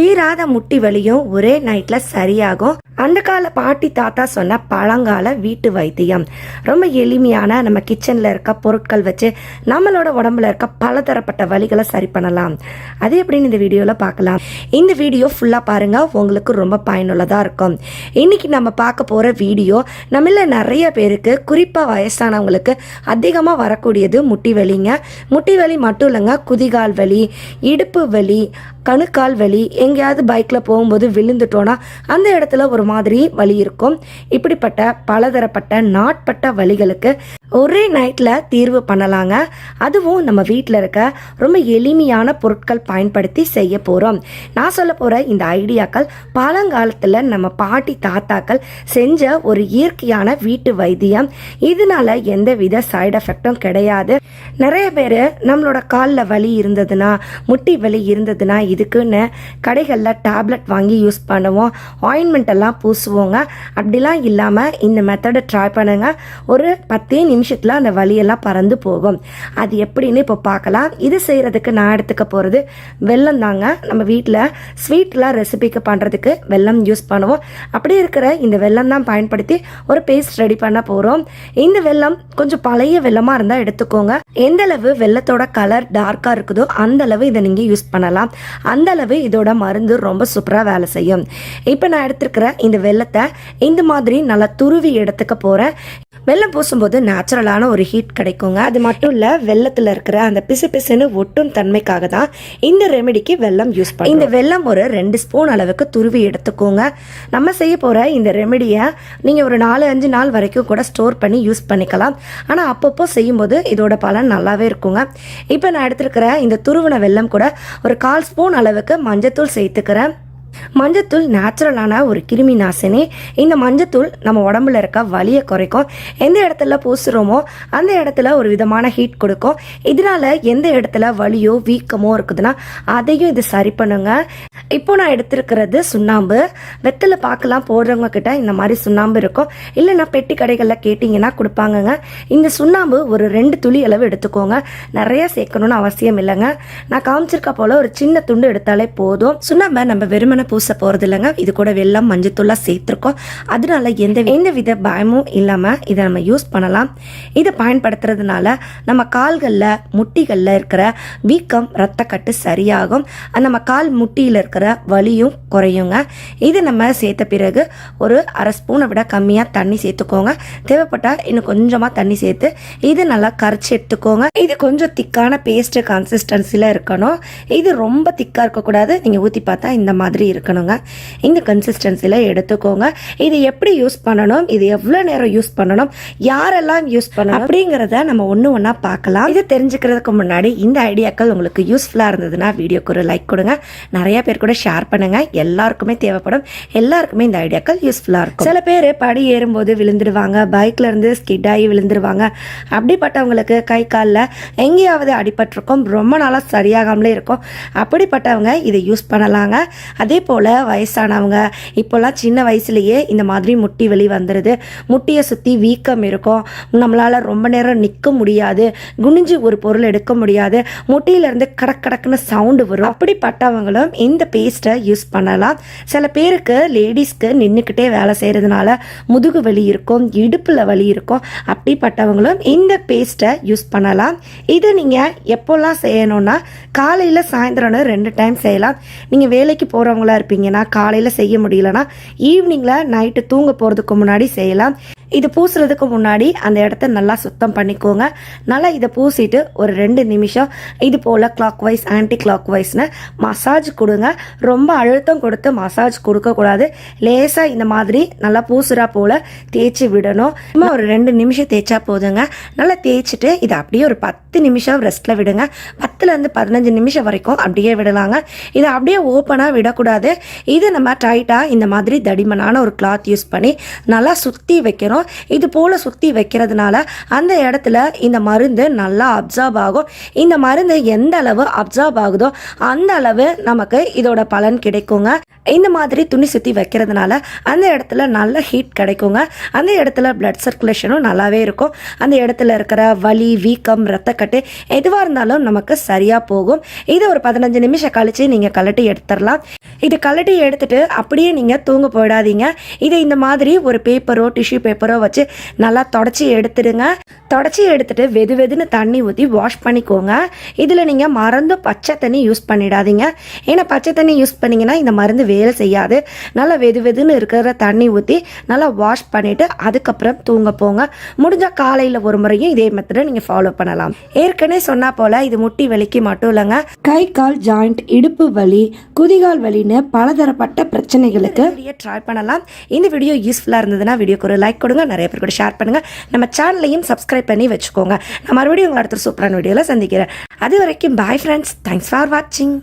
தீராத முட்டி வலியும் ஒரே நைட்ல சரியாகும். அந்த கால பாட்டி தாத்தா சொன்ன பழங்கால வீட்டு வைத்தியம். ரொம்ப எளிமையான நம்ம கிச்சன்ல இருக்க பொருட்கள் வச்சு நம்மளோட உடம்புல இருக்க பலதரப்பட்ட வலிகளை சரி பண்ணலாம். அது எப்படின்னு இந்த வீடியோல பார்க்கலாம். இந்த வீடியோ ஃபுல்லா பாருங்க. உங்களுக்கு ரொம்ப பயனுள்ளதா இருக்கும். இன்னைக்கு நம்ம பார்க்க போற வீடியோ நம்மள நிறைய பேருக்கு குறிப்பா வயசானவங்களுக்கு அதிகமா வரக்கூடியது முட்டி வலிங்க. முட்டி வலி மட்டும் இல்லைங்க குதிகால் வலி இடுப்பு வலி கணுக்கால் வலி எங்கேயாவது பைக்கில் போகும்போது விழுந்துட்டோன்னா அந்த இடத்துல ஒரு மாதிரி வலி இருக்கும். இப்படிப்பட்ட பலதரப்பட்ட நாட்பட்ட வலிகளுக்கு ஒரே நைட்டில் தீர்வு பண்ணலாங்க. அதுவும் நம்ம வீட்டில் இருக்க ரொம்ப எளிமையான பொருட்கள் பயன்படுத்தி செய்ய போகிறோம் நான் சொல்ல போகிற இந்த ஐடியாக்கள் பழங்காலத்தில் நம்ம பாட்டி தாத்தாக்கள் செஞ்ச ஒரு இயற்கையான வீட்டு வைத்தியம். இதனால எந்தவித சைடு எஃபெக்டும் கிடையாது. நிறைய பேர் நம்மளோட காலில் வலி இருந்ததுன்னா முட்டி வலி இருந்ததுன்னா இதுக்குன்னு கடைகளில் டேப்லெட் வாங்கி யூஸ் பண்ணுவோம். ஆயின்மெண்ட் எல்லாம் பூசுவோங்க. அப்படிலாம் இல்லாமல் இந்த மெத்தடை ட்ரை பண்ணுங்கள் ஒரு பத்தே நிமிஷத்தில் அந்த வலியெல்லாம் பறந்து போகும். அது எப்படின்னு இப்போ பார்க்கலாம் இது செய்கிறதுக்கு நான் எடுத்துக்க போகிறது வெல்லம் தாங்க. நம்ம வீட்டில் ஸ்வீட்லாம் ரெசிபிக்கு பண்ணுறதுக்கு வெல்லம் யூஸ் பண்ணுவோம். அப்படி இருக்கிற இந்த வெல்லம் தான் பயன்படுத்தி ஒரு பேஸ்ட் ரெடி பண்ண போகிறோம் இந்த வெள்ளம் கொஞ்சம் பழைய வெல்லமாக இருந்தால் எடுத்துக்கோங்க. எந்த அளவு வெள்ளத்தோட கலர் டார்க்காக இருக்குதோ அந்த அளவு இதை நீங்கள் யூஸ் பண்ணலாம். அந்த அளவு இதோட மருந்து ரொம்ப சூப்பராக வேலை செய்யும். இப்போ நான் எடுத்துருக்கிற இந்த வெள்ளத்தை இந்த மாதிரி நல்லா துருவி எடுத்துக்க போகிறேன் வெள்ளம் பூசும்போது நேச்சுரலான ஒரு ஹீட் கிடைக்குங்க. அது மட்டும் இல்லை வெள்ளத்தில் இருக்கிற அந்த பிசு பிசுன்னு ஒட்டும் தன்மைக்காக தான் இந்த ரெமெடிக்கு வெல்லம் யூஸ் பண்ணி இந்த வெல்லம் ஒரு ரெண்டு ஸ்பூன் அளவுக்கு துருவி எடுத்துக்கோங்க. நம்ம செய்ய போகிற இந்த ரெமெடியை நீங்கள் ஒரு நாலு அஞ்சு நாள் வரைக்கும் கூட ஸ்டோர் பண்ணி யூஸ் பண்ணிக்கலாம். ஆனால் அப்பப்போ செய்யும்போது இதோட பலன் நல்லாவே இருக்குங்க. இப்போ நான் எடுத்துருக்கிற இந்த துருவின வெல்லம் கூட ஒரு கால் ஸ்பூன் அளவுக்கு மஞ்சத்தூள் சேர்த்துக்கிறேன். மஞ்சத்தூள் நேச்சுரலான ஒரு கிருமி நாசினி. இந்த மஞ்சத்தூள் நம்ம உடம்புல இருக்க வலியை குறைக்கும். எந்த இடத்துல பூசுகிறோமோ அந்த இடத்துல ஒரு விதமான ஹீட் கொடுக்கும். இதனால எந்த இடத்துல வலியோ வீக்கமோ இருக்குதுன்னா அதையும் இது சரி பண்ணுங்க. இப்போ நான் எடுத்திருக்கிறது சுண்ணாம்பு. வெத்தலை பார்க்கலாம் போடுறவங்க கிட்ட இந்த மாதிரி சுண்ணாம்பு இருக்கும். இல்லைன்னா பெட்டி கடைகளில் கேட்டிங்கன்னா கொடுப்பாங்கங்க. இந்த சுண்ணாம்பு ஒரு ரெண்டு துளி அளவு எடுத்துக்கோங்க. நிறைய சேர்க்கணும்னு அவசியம் இல்லைங்க. நான் காமிச்சிருக்க போல ஒரு சின்ன துண்டு எடுத்தாலே போதும். சுண்ணாம்பை நம்ம வெறுமனை பூச போகிறது இல்லைங்க இது கூட வெள்ளம் மஞ்சத்தூளாக சேர்த்துருக்கோம். அதனால எந்த எந்த வித பயமும் இல்லாமல் இதை நம்ம யூஸ் பண்ணலாம். இதை பயன்படுத்துறதுனால நம்ம கால்களில் முட்டிகளில் இருக்கிற வீக்கம் ரத்தக்கட்டு சரியாகும். நம்ம கால் முட்டியில் இருக்கிற வலியும் குறையுங்க. இது நம்ம சேர்த்த பிறகு ஒரு அரை ஸ்பூனை விட கம்மியாக தண்ணி சேர்த்துக்கோங்க. தேவைப்பட்டால் இன்னும் கொஞ்சமாக தண்ணி சேர்த்து இது நல்லா கரைச்சி எடுத்துக்கோங்க. இது கொஞ்சம் திக்கான பேஸ்ட் கன்சிஸ்டன்சியில் இருக்கணும். இது ரொம்ப திக்காக இருக்கக்கூடாது. நீங்கள் ஊற்றி பார்த்தா இந்த மாதிரி இருக்கணுங்க. இந்த கன்சிஸ்டன்சியில் எடுத்துக்கோங்க. இது எப்படி யூஸ் பண்ணணும்? இது எவ்வளோ நேரம் யூஸ் பண்ணணும்? யாரெல்லாம் யூஸ் பண்ணணும்? அப்படிங்கிறத நம்ம ஒன்று ஒன்றா பார்க்கலாம். இது தெரிஞ்சுக்கிறதுக்கு முன்னாடி இந்த ஐடியாக்கள் உங்களுக்கு யூஸ்ஃபுல்லாக இருந்ததுன்னா வீடியோக்கு ஒரு லைக் கொடுங்க. நிறைய பேர் கூட ஷேர் பண்ணுங்க. எல்லாருக்குமே தேவைப்படும். எல்லாருக்குமே இந்த ஐடியாக்கள் யூஸ்ஃபுல்லாக இருக்கும். சில பேர் படி ஏறும்போது விழுந்துடுவாங்க. பைக்ல இருந்து ஸ்கிட் ஆகி விழுந்துருவாங்க அப்படிப்பட்டவங்களுக்கு கை காலில் எங்கேயாவது அடிபட்டிருக்கும். ரொம்ப நாளாக சரியாகாமலே இருக்கும். அப்படிப்பட்டவங்க இதை யூஸ் பண்ணலாங்க. அதே போல் வயசானவங்க இப்போல்லாம் சின்ன வயசுலேயே இந்த மாதிரி முட்டி வலி வந்துடுது முட்டியை சுற்றி வீக்கம் இருக்கும். நம்மளால் ரொம்ப நேரம் நிற்க முடியாது. குனிஞ்சு ஒரு பொருள் எடுக்க முடியாது. முட்டியிலேருந்து கடக் கடக்குன்னு சவுண்டு வரும். அப்படிப்பட்டவங்களும் இந்த பேஸ்ட்டை யூஸ் பண்ணலாம். சில பேருக்கு லேடிஸ்க்கு நின்றுக்கிட்டே வேலை செய்கிறதுனால முதுகு வலி இருக்கும் இடுப்பில் வலி இருக்கும். அப்படிப்பட்டவங்களும் இந்த பேஸ்ட்டை யூஸ் பண்ணலாம். இதை நீங்கள் எப்போல்லாம் செய்யணும்னா காலையில் சாயந்தரம்னு ரெண்டு டைம் செய்யலாம். நீங்கள் வேலைக்கு போகிறவங்களும் இருப்பீங்கன்னா காலையில் செய்ய முடியலன்னா ஈவினிங்கில் நைட்டு தூங்க போகிறதுக்கு முன்னாடி செய்யலாம். இது பூசுறதுக்கு முன்னாடி அந்த இடத்த நல்லா சுத்தம் பண்ணிக்கோங்க. நல்லா இதை பூசிட்டு ஒரு ரெண்டு நிமிஷம் இது போல் கிளாக் வைஸ் ஆன்டி கிளாக் வைஸ்னு மசாஜ் கொடுங்க. ரொம்ப அழுத்தம் கொடுத்து மசாஜ் கொடுக்கக்கூடாது லேசாக இந்த மாதிரி நல்லா பூசுறா போல் தேய்ச்சி விடணும். சும்மா ஒரு ரெண்டு நிமிஷம் தேய்ச்சா போதுங்க. நல்லா தேய்ச்சிட்டு இதை அப்படியே ஒரு பத்து நிமிஷம் ரெஸ்ட்டில் விடுங்க. பத்துலேருந்து பதினஞ்சு நிமிஷம் வரைக்கும் அப்படியே விடலாங்க. இதை அப்படியே ஓப்பனாக விடக்கூடாது. இது நம்ம டைட்டாக இந்த மாதிரி தடிமனான ஒரு கிளாத் யூஸ் பண்ணி நல்லா சுற்றி வைக்கிறோம். இது போல் சுற்றி வைக்கிறதுனால அந்த இடத்துல இந்த மருந்து நல்லா அப்சார்ப் ஆகும். இந்த மருந்து எந்த அளவு அப்சார்ப் ஆகுதோ அந்த அளவு நமக்கு இதோட பலன் கிடைக்குங்க. இந்த மாதிரி துணி சுற்றி வைக்கிறதுனால அந்த இடத்துல நல்ல ஹீட் கிடைக்குங்க. அந்த இடத்துல பிளட் சர்க்குலேஷனும் நல்லாவே இருக்கும். அந்த இடத்துல இருக்கிற வலி வீக்கம் ரத்தக்கட்டு எதுவாக இருந்தாலும் நமக்கு சரியாக போகும். இது ஒரு பதினஞ்சு நிமிஷம் கழித்து நீங்கள் கழட்டி எடுத்துடலாம். இது கழட்டி எடுத்துட்டு அப்படியே நீங்கள் தூங்க போயிடாதீங்க. இதை இந்த மாதிரி ஒரு பேப்பரோ டிஷ்யூ பேப்பரோ வச்சு நல்லா தொடச்சி எடுத்துடுங்க. தொடச்சி எடுத்துட்டு வெது வெதுன்னு தண்ணி ஊற்றி வாஷ் பண்ணிக்கோங்க. இதில் நீங்கள் மறந்து பச்சை தண்ணி யூஸ் பண்ணிடாதீங்க. ஏன்னா பச்சை தண்ணி யூஸ் பண்ணிங்கன்னா இந்த மருந்து வேலை செய்யாது. நல்லா வெது வெதுன்னு இருக்கிற தண்ணி ஊற்றி நல்லா வாஷ் பண்ணிவிட்டு அதுக்கப்புறம் தூங்க போங்க. முடிஞ்சால் காலையில் ஒரு முறையும் இதே மெத்தடை நீங்கள் ஃபாலோ பண்ணலாம். ஏற்கனவே சொன்னா போல் இது முட்டி வலிக்கு மட்டும் இல்லைங்க. கை கால் ஜாயிண்ட் இடுப்பு வலி குதிகால் வலின்னு பலதரப்பட்ட பிரச்சனைகளுக்கு ட்ரை பண்ணலாம். இந்த வீடியோ யூஸ்ஃபுல்லாக இருந்ததுன்னா வீடியோக்கு ஒரு லைக் கொடுங்க. நிறைய பேர் கூட ஷேர் பண்ணுங்கள் நம்ம சேனலையும் சப்ஸ்கிரைப் பண்ணி வச்சுக்கோங்க. நான் மறுபடியும் உங்களை அடுத்த சூப்பரான வீடியோவில் சந்திக்கிறேன். அது வரைக்கும் பாய் ஃப்ரெண்ட்ஸ் தேங்க்ஸ் ஃபார் வாட்சிங்